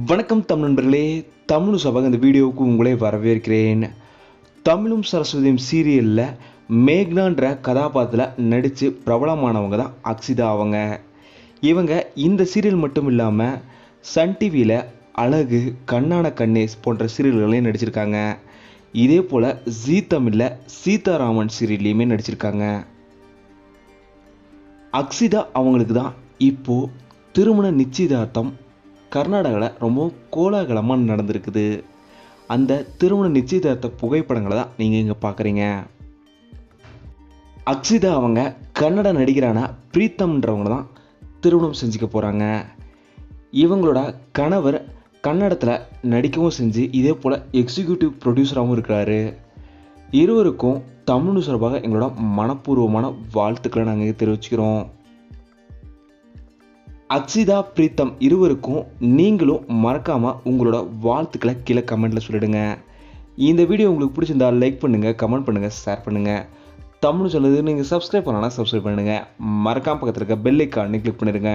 வணக்கம் தமிழ் நண்பர்களே தமிழ் சபக இந்த வீடியோவுக்கு உங்களே வரவேற்கிறேன். தமிழும் சரஸ்வதியும் சீரியலில் மேக்னான்ற கதாபாத்திரத்தில் நடித்து பிரபலமானவங்க தான் அக்ஷிதா அவங்க. இவங்க இந்த சீரியல் மட்டும் இல்லாமல் சன் டிவியில் அழகு கண்ணான கண்ணேஸ் போன்ற சீரியல்களையும் நடிச்சிருக்காங்க. இதே போல் ஜீ தமிழில் சீதாராமன் சீரியல்லையுமே நடிச்சிருக்காங்க. அக்ஷிதா அவங்களுக்கு தான் இப்போது திருமண நிச்சயதார்த்தம் கர்நாடகாவில் ரொம்ப கோலாகலமாக நடந்திருக்குது. அந்த திருமண நிச்சயதார்த்த புகைப்படங்களை தான் நீங்கள் இங்கே பார்க்குறீங்க அக்ஷிதா அவங்க கன்னட நடிகரான பிரீத்தம்ன்றவங்க தான் திருமணம் செஞ்சுக்க போகிறாங்க இவங்களோட கணவர் கன்னடத்தில் நடிக்கவும் செஞ்சு இதே போல் எக்ஸிக்யூட்டிவ் ப்ரொடியூசராகவும் இருக்கிறாரு. இருவருக்கும் தமிழ் சார்பாக எங்களோட மனப்பூர்வமான வாழ்த்துக்களை நாங்கள் தெரிவிச்சுக்கிறோம். அக்ஷிதா பிரீத்தம் இருவருக்கும் நீங்களும் மறக்காமல் உங்களோட வாழ்த்துக்களை கீழே கமெண்ட்டில் சொல்லிடுங்க. இந்த வீடியோ உங்களுக்கு பிடிச்சிருந்தா லைக் பண்ணுங்கள் கமெண்ட் பண்ணுங்கள் ஷேர் பண்ணுங்கள் தமிழ் சொல்லுது நீங்கள் சப்ஸ்கிரைப் பண்ணலாம் சப்ஸ்கிரைப் பண்ணுங்கள் மறக்காம பக்கத்தில் இருக்க பெல் ஐக்கானே கிளிக் பண்ணிடுங்க.